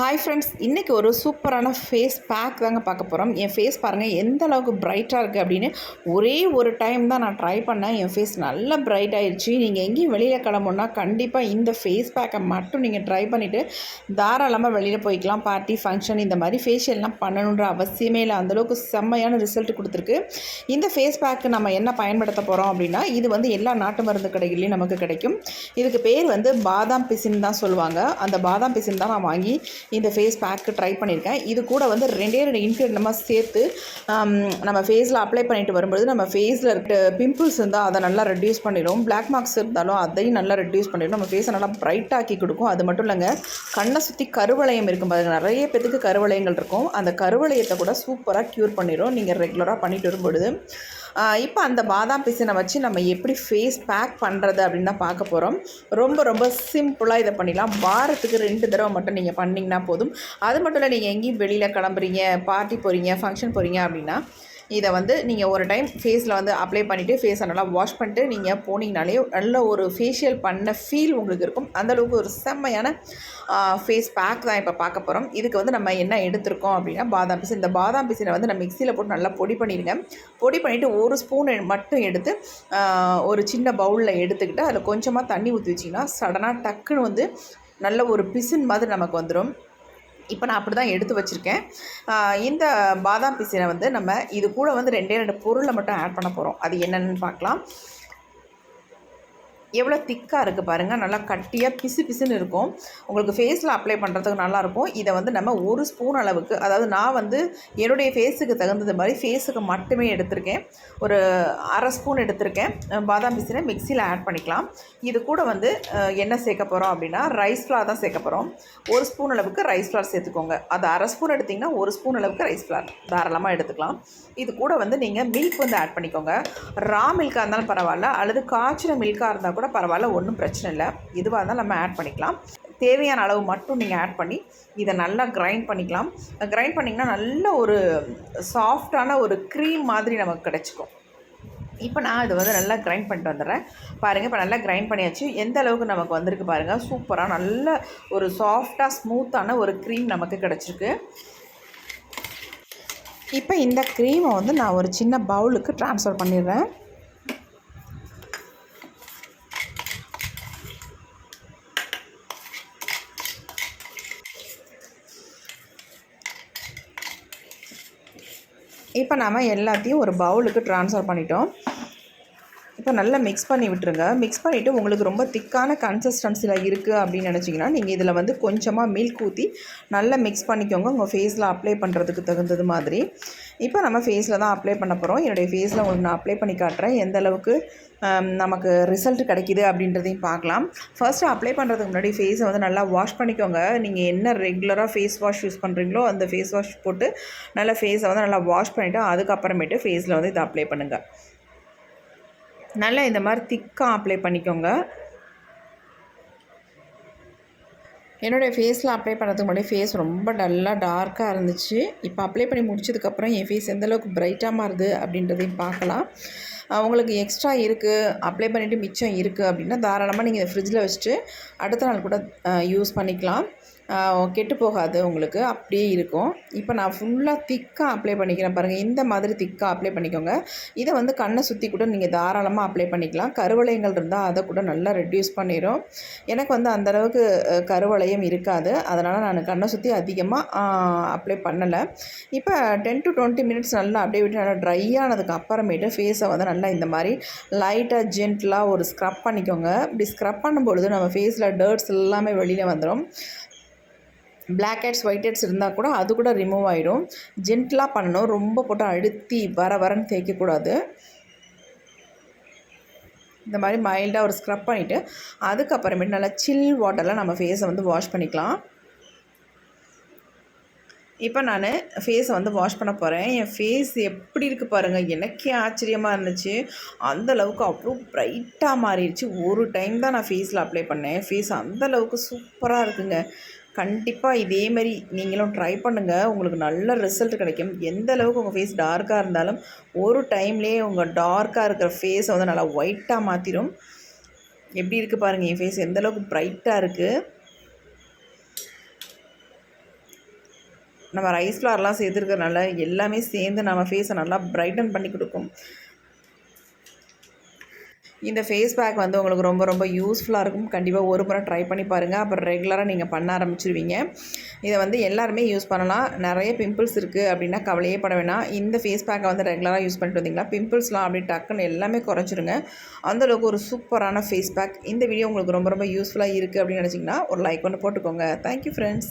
Hi friends இன்றைக்கி ஒரு சூப்பரான ஃபேஸ் பேக் தாங்க பார்க்க போகிறோம் என் ஃபேஸ் பாருங்கள் எந்த அளவுக்கு பிரைட்டாக இருக்குது அப்படின்னு ஒரே ஒரு டைம் தான் நான் ட்ரை பண்ணேன். என் ஃபேஸ் நல்லா பிரைட் ஆயிடுச்சு நீங்கள் எங்கேயும் வெளியில் கிளம்புனா கண்டிப்பாக இந்த ஃபேஸ் பேக்கை மட்டும் நீங்கள் ட்ரை பண்ணிவிட்டு தாராளமாக வெளியில் போய்க்கலாம். பார்ட்டி ஃபங்க்ஷன் இந்த மாதிரி ஃபேஷியல்லாம் பண்ணணுன்ற அவசியமே இல்லை. அந்தளவுக்கு செம்மையான ரிசல்ட் கொடுத்துருக்கு. இந்த ஃபேஸ் பேக்கு நம்ம என்ன பயன்படுத்த போகிறோம் அப்படின்னா இது வந்து எல்லா நாட்டு மருந்து கடைகள்லையும் நமக்கு கிடைக்கும். இதுக்கு பேர் வந்து பாதாம் பிசின் தான் சொல்லுவாங்க. அந்த பாதாம் பிசின் தான் நான் வாங்கி இந்த ஃபேஸ் பேக்கு ட்ரை பண்ணியிருக்கேன் இது கூட வந்து ரெண்டே ரெண்டு இன்க்ரீடியன்ட் நம்ம சேர்த்து நம்ம ஃபேஸில் அப்ளை பண்ணிட்டு வரும்போது நம்ம ஃபேஸில் இருக்க பிம்பிள்ஸ் இருந்தால் அதை நல்லா ரெடியூஸ் பண்ணிடும் பிளாக் மார்க்ஸ் இருந்தாலும் அதையும் நல்லா ரெடியூஸ் பண்ணிடும் நம்ம ஃபேஸை நல்லா பிரைட் ஆக்கி கொடுக்கும். அது மட்டும் இல்லைங்க கண்ணை சுற்றி கருவளையம் இருக்கும் பாருங்கள் நிறைய பேத்துக்கு கருவளையங்கள் இருக்கும். அந்த கருவளையத்தை கூட சூப்பராக க்யூர் பண்ணிடும் நீங்கள் ரெகுலராக பண்ணிட்டு வரும்பொழுது இப்போ அந்த பாதாம் பிசினை வச்சு நம்ம எப்படி ஃபேஸ் பேக் பண்ணுறது அப்படின்னு தான் பார்க்க போகிறோம் ரொம்ப ரொம்ப சிம்பிளாக இதை பண்ணிடலாம். வாரத்துக்கு ரெண்டு தடவை மட்டும் நீங்கள் பண்ணிங்கன்னா போதும். அது மட்டும் இல்லை நீங்கள் எங்கேயும் வெளியில் கிளம்புறீங்க பார்ட்டி போகிறீங்க ஃபங்க்ஷன் போகிறீங்க அப்படின்னா இதை வந்து நீங்கள் ஒரு டைம் ஃபேஸில் வந்து அப்ளை பண்ணிவிட்டு ஃபேஸை நல்லா வாஷ் பண்ணிட்டு நீங்கள் போனீங்கனாலே நல்ல ஒரு ஃபேஷியல் பண்ண ஃபீல் உங்களுக்கு இருக்கும். அந்தளவுக்கு ஒரு செம்மையான ஃபேஸ் பேக் தான் இப்போ பார்க்க போகிறோம் இதுக்கு வந்து நம்ம என்ன எடுத்திருக்கோம் அப்படின்னா பாதாம் பிசி இந்த பாதாம் பிசினை வந்து நம்ம மிக்சியில் போட்டு நல்லா பொடி பண்ணிடுங்க. பொடி பண்ணிவிட்டு ஒரு ஸ்பூன் மட்டும் எடுத்து ஒரு சின்ன பவுலில் எடுத்துக்கிட்டு அதில் கொஞ்சமாக தண்ணி ஊற்றி வச்சிங்கன்னா சடனாக டக்குன்னு வந்து நல்ல ஒரு பிசின் மாதிரி நமக்கு வந்துடும் இப்போ நான் அப்படி தான் எடுத்து வச்சுருக்கேன். இந்த பாதாம் பிசினை வந்து நம்ம இது கூட வந்து ரெண்டே ரெண்டு பொருளை மட்டும் ஆட் பண்ண போகிறோம் அது என்னென்னு பார்க்கலாம். எவ்வளோ திக்காக இருக்குது பாருங்கள் நல்லா கட்டியாக பிசு பிசுன்னு இருக்கும். உங்களுக்கு ஃபேஸில் அப்ளை பண்ணுறதுக்கு நல்லாயிருக்கும் இதை வந்து நம்ம ஒரு ஸ்பூன் அளவுக்கு அதாவது நான் வந்து என்னுடைய ஃபேஸுக்கு தகுந்தது மாதிரி ஃபேஸுக்கு மட்டுமே எடுத்திருக்கேன். ஒரு அரை ஸ்பூன் எடுத்திருக்கேன். பாதாம் பிசினை மிக்சியில் ஆட் பண்ணிக்கலாம். இது கூட வந்து என்ன சேர்க்க போகிறோம் அப்படின்னா ரைஸ் ஃப்ளார் தான் சேர்க்க போகிறோம் ஒரு ஸ்பூன் அளவுக்கு ரைஸ் ஃப்ளார் சேர்த்துக்கோங்க. அது அரை ஸ்பூன் எடுத்திங்கன்னா ஒரு ஸ்பூன் அளவுக்கு ரைஸ் ஃப்ளார் தாராளமாக எடுத்துக்கலாம். இது கூட வந்து நீங்கள் மில்க் வந்து ஆட் பண்ணிக்கோங்க. ரா மில்காக இருந்தாலும் பரவாயில்ல அல்லது காய்ச்சின மில்காக இருந்தால் கூட கூட பரவாயில்ல ஒன்றும் பிரச்சனை இல்லை. இதுவாக இருந்தாலும் நம்ம ஆட் பண்ணிக்கலாம். தேவையான அளவு மட்டும் நீங்கள் ஆட் பண்ணி இதை நல்லா கிரைண்ட் பண்ணிக்கலாம். கிரைண்ட் பண்ணிங்கன்னா நல்ல ஒரு சாஃப்டான ஒரு க்ரீம் மாதிரி நமக்கு கிடச்சிக்கும். இப்போ நான் இதை வந்து நல்லா கிரைண்ட் பண்ணிட்டு வந்துடுறேன். பாருங்கள் இப்போ நல்லா கிரைண்ட் பண்ணியாச்சு. எந்த அளவுக்கு நமக்கு வந்திருக்கு பாருங்கள் சூப்பராக நல்ல ஒரு சாஃப்டாக ஸ்மூத்தான ஒரு க்ரீம் நமக்கு கிடச்சிருக்கு. இப்போ இந்த க்ரீமை வந்து நான் ஒரு சின்ன பவுலுக்கு ட்ரான்ஸ்ஃபர் பண்ணிடுறேன். இப்போ நாம் எல்லாத்தையும் ஒரு பவுலுக்கு ட்ரான்ஸ்ஃபர் பண்ணிட்டோம். இப்போ நல்லா மிக்ஸ் பண்ணி விட்டுருங்க. மிக்ஸ் பண்ணிவிட்டு உங்களுக்கு ரொம்ப திக்கான கன்சிஸ்டன்சியில் இருக்குது அப்படின்னு நினச்சிங்கன்னா நீங்கள் இதில் வந்து கொஞ்சமாக மில்க் ஊற்றி நல்லா மிக்ஸ் பண்ணிக்கோங்க. உங்கள் ஃபேஸில் அப்ளை பண்ணுறதுக்கு தகுந்தது மாதிரி. இப்போ நம்ம ஃபேஸில் தான் அப்ளை பண்ண போகிறோம் என்னுடைய ஃபேஸில் உங்களுக்கு நான் அப்ளை பண்ணி காட்டுறேன். எந்த அளவுக்கு நமக்கு ரிசல்ட் கிடைக்கிது அப்படின்றதையும் பார்க்கலாம். ஃபர்ஸ்ட்டு அப்ளை பண்ணுறதுக்கு முன்னாடி ஃபேஸை வந்து நல்லா வாஷ் பண்ணிக்கோங்க. நீங்கள் என்ன ரெகுலராக ஃபேஸ் வாஷ் யூஸ் பண்ணுறீங்களோ அந்த ஃபேஸ் வாஷ் போட்டு நல்லா ஃபேஸை வந்து நல்லா வாஷ் பண்ணிவிட்டு அதுக்கப்புறமேட்டு ஃபேஸில் வந்து இதை அப்ளை பண்ணுங்கள் நல்லா இந்த மாதிரி திக்காக அப்ளை பண்ணிக்கோங்க. என்னுடைய ஃபேஸில் அப்ளை பண்ணுறதுக்கு முன்னாடி ஃபேஸ் ரொம்ப டல்லாக டார்க்காக இருந்துச்சு. இப்போ அப்ளை பண்ணி முடிச்சதுக்கப்புறம் என் ஃபேஸ் எந்த அளவுக்கு பிரைட்டாக மாறுது அப்படின்றதையும் பார்க்கலாம். உங்களுக்கு எக்ஸ்ட்ரா இருக்குது அப்ளை பண்ணிவிட்டு மிச்சம் இருக்குது அப்படின்னா தாராளமாக நீங்கள் ஃப்ரிட்ஜில் வச்சுட்டு அடுத்த நாள் கூட யூஸ் பண்ணிக்கலாம். கெட்டு போகாது உங்களுக்கு. அப்படியே இருக்கும். இப்போ நான் ஃபுல்லாக திக்காக அப்ளை பண்ணிக்கிறேன் பாருங்கள் இந்த மாதிரி திக்காக அப்ளை பண்ணிக்கோங்க. இதை வந்து கண்ணை சுற்றி கூட நீங்கள் தாராளமாக அப்ளை பண்ணிக்கலாம். கருவளையங்கள் இருந்தால் அதை கூட நல்லா ரெடியூஸ் பண்ணிடும் எனக்கு வந்து அந்த அளவுக்கு கருவளையம் இருக்காது. அதனால் நான் கண்ணை சுற்றி அதிகமாக அப்ளை பண்ணலை. இப்போ டென் டு டுவெண்ட்டி மினிட்ஸ் நல்லா அப்படியே விட்டு நல்லா ட்ரை ஆனதுக்கு அப்புறமேட்டு ஃபேஸை வந்து நல்லா இந்த மாதிரி லைட்டாக ஜென்டலாக ஒரு ஸ்க்ரப் பண்ணிக்கோங்க. இப்படி ஸ்க்ரப் பண்ணும்பொழுது நம்ம ஃபேஸில் டர்ட்ஸ் எல்லாமே வெளியில் வந்துடும் பிளாக் ஹெட்ஸ் ஒயிட் ஹெட்ஸ் இருந்தால் கூட அது கூட ரிமூவ் ஆகிடும் ஜென்டலாக பண்ணணும். ரொம்ப போட்டு அழுத்தி வர வரன்னு தேய்க்கக்கூடாது இந்த மாதிரி மைல்டாக ஒரு ஸ்க்ரப் பண்ணிவிட்டு அதுக்கப்புறமேட்டு நல்லா சில் வாட்டரில் நம்ம ஃபேஸை வந்து வாஷ் பண்ணிக்கலாம். இப்போ நான் ஃபேஸை வந்து வாஷ் பண்ண போகிறேன் என் ஃபேஸ் எப்படி இருக்குது பாருங்கள் எனக்கே ஆச்சரியமாக இருந்துச்சு. அந்த அளவுக்கு அவ்வளோ ப்ரைட்டாக மாறிடுச்சு. ஒரு டைம் தான் நான் ஃபேஸில் அப்ளை பண்ணேன். ஃபேஸ் அந்தளவுக்கு சூப்பராக இருக்குங்க. கண்டிப்பாக இதே மாதிரி நீங்களும் ட்ரை பண்ணுங்கள் உங்களுக்கு நல்ல ரிசல்ட் கிடைக்கும். எந்த அளவுக்கு உங்கள் ஃபேஸ் டார்க்காக இருந்தாலும் ஒரு டைம்லேயே உங்கள் டார்க்காக இருக்கிற ஃபேஸை வந்து நல்லா ஒயிட்டாக மாற்றிடும் எப்படி இருக்குது பாருங்கள் என் ஃபேஸ் எந்த அளவுக்கு ப்ரைட்டாக இருக்குது நம்ம ரைஸ் ஃப்ளார்லாம் சேர்த்துருக்கறனால எல்லாமே சேர்ந்து நம்ம ஃபேஸை நல்லா ப்ரைட்டன் பண்ணி கொடுக்கும். இந்த ஃபேஸ் பேக் வந்து உங்களுக்கு ரொம்ப ரொம்ப யூஸ்ஃபுல்லாக இருக்கும். கண்டிப்பாக ஒரு முறை ட்ரை பண்ணி பாருங்கள் அப்புறம் ரெகுலராக நீங்கள் பண்ண ஆரம்பிச்சிருவீங்க. இதை வந்து எல்லாருமே யூஸ் பண்ணலாம். நிறைய பிம்பிள்ஸ் இருக்குது அப்படின்னா கவலையே பட வேணாம். இந்த ஃபேஸ் பேக்கை வந்து ரெகுலராக யூஸ் பண்ணிட்டு வந்தீங்கன்னா பிம்பிள்ஸ்லாம் அப்படி டக்குன்னு எல்லாமே குறைஞ்சிருங்க அந்தளவுக்கு ஒரு சூப்பரான ஃபேஸ் பேக் இந்த வீடியோ உங்களுக்கு ரொம்ப ரொம்ப யூஸ்ஃபுல்லாக இருக்குது அப்படின்னு நினச்சிங்கன்னா ஒரு லைக் ஒன்று போட்டுக்கோங்க. Thank you friends